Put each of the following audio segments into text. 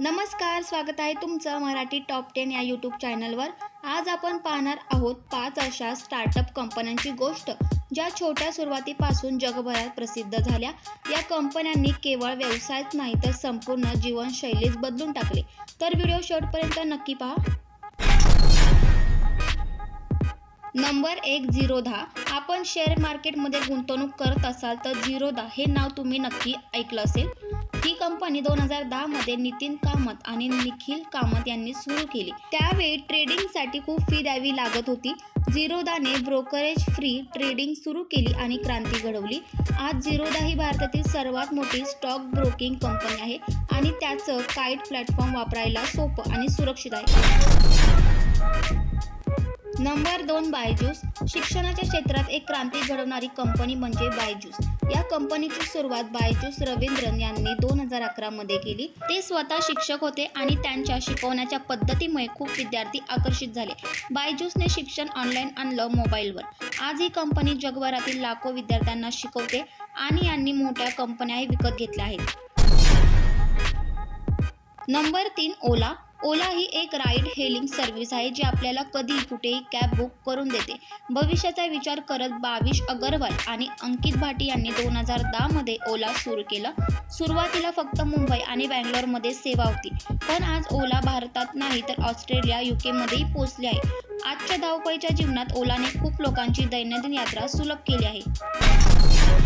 नमस्कार स्वागत आहे तुमचं मराठी टॉप टेन या यूट्यूब चॅनलवर. आज आपण पाहणार आहोत पाच अशा स्टार्टअप कंपन्यांची गोष्ट ज्या छोट्या सुरुवातीपासून जगभरात प्रसिद्ध झाल्या. या कंपन्यांनी केवळ व्यवसायच नाही तर संपूर्ण जीवनशैलीच बदलून टाकले. तर व्हिडिओ शेवटपर्यंत नक्की पहा. नंबर एक झिरो आपण शेअर मार्केटमध्ये गुंतवणूक करत असाल तर झिरो दहा हे नाव तुम्ही नक्की ऐकलं असेल. कंपनी दोन हजार दहामध्ये नितीन कामत आणि निखिल कामत यांनी सुरू केली. त्यावेळी ट्रेडिंगसाठी खूप फी द्यावी लागत होती. झिरोदाने ब्रोकरेज फ्री ट्रेडिंग सुरू केली आणि क्रांती घडवली. आज झिरोदा ही भारतातील सर्वात मोठी स्टॉक ब्रोकिंग कंपनी आहे आणि त्याचं काईट प्लॅटफॉर्म वापरायला सोपं आणि सुरक्षित आहे. नंबर दोन बायजूस. शिक्षणाच्या क्षेत्रात एक क्रांती घडवणारी कंपनी म्हणजे बायजूस. या कंपनीची सुरुवात बायजूस रवींद्रन यांनी दोन हजार अकरामध्ये केली. ते स्वतः शिक्षक होते आणि त्यांच्या शिकवण्याच्या पद्धतीमुळे खूप विद्यार्थी आकर्षित झाले. बायजूसने शिक्षण ऑनलाईन आणलं मोबाईलवर. आज ही कंपनी जगभरातील लाखो विद्यार्थ्यांना शिकवते आणि यांनी मोठ्या कंपन्याही विकत घेतल्या आहेत. नंबर तीन ओला. ओला ही एक राईड हेलिंग सर्व्हिस आहे जी आपल्याला कधी कुठेही कॅब बुक करून देते. भविष्याचा विचार करत बाविश अगरवाल आणि अंकित भाटी यांनी दोन हजार दहामध्ये ओला सुरू केलं. सुरुवातीला फक्त मुंबई आणि बँगलोरमध्ये सेवा होती. पण आज ओला भारतात नाही तर ऑस्ट्रेलिया युकेमध्येही पोहोचले आहे. आजच्या धावपळीच्या जीवनात ओलाने खूप लोकांची दैनंदिन यात्रा सुलभ केली आहे.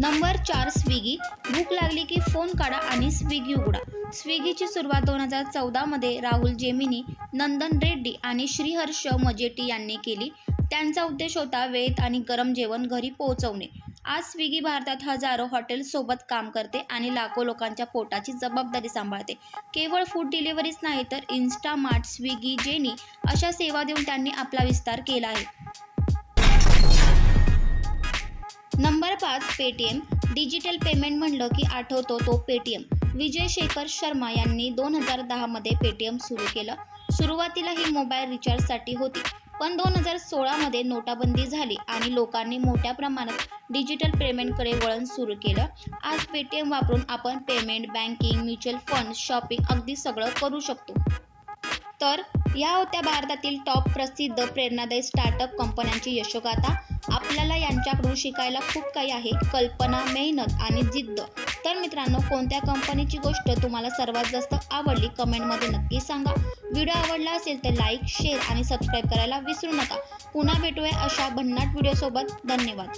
नंबर चार स्विगी. भूक लागली की फोन काढा आणि स्विगी उघडा. स्विगीची सुरुवात दोन हजार चौदामध्ये राहुल जेमिनी नंदन रेड्डी आणि श्रीहर्ष मजेटी यांनी केली. त्यांचा उद्देश होता वेळेत आणि गरम जेवण घरी पोहोचवणे. आज स्विगी भारतात हजारो हॉटेल्ससोबत काम करते आणि लाखो लोकांच्या पोटाची जबाबदारी सांभाळते. केवळ फूड डिलिव्हरीच नाही तर इन्स्टामार्ट स्विगी जेनी अशा सेवा देऊन त्यांनी आपला विस्तार केला आहे. नंबर पाच पेटीएम. डिजिटल पेमेंट म्हणलं की आठवतो तो पेटीएम. विजय शेखर शर्मा यांनी दोन हजार दहामध्ये पेटीएम सुरू केलं. सुरुवातीला ही मोबाईल रिचार्जसाठी होती पण दोन हजार सोळामध्ये नोटाबंदी झाली आणि लोकांनी मोठ्या प्रमाणात डिजिटल पेमेंटकडे वळण सुरू केलं. आज पेटीएम वापरून आपण payment banking mutual fund shopping अगदी सगळं करू शकतो. तर या होत्या भारतातील टॉप प्रसिद्ध प्रेरणादायी स्टार्टअप कंपन्यांची यशोगाथा. त्यांच्याकडून शिकायला खूप काही आहे? कल्पना मेहनत आणि जिद्द. तर मित्रांनो कोणत्या कंपनीची गोष्ट तुम्हाला सर्वात जास्त आवडली? कमेंटमध्ये नक्की सांगा. व्हिडिओ आवडला असेल तर लाईक शेअर आणि सबस्क्राईब करायला विसरू नका. पुन्हा भेटूया अशा भन्नाट व्हिडिओसोबत. धन्यवाद.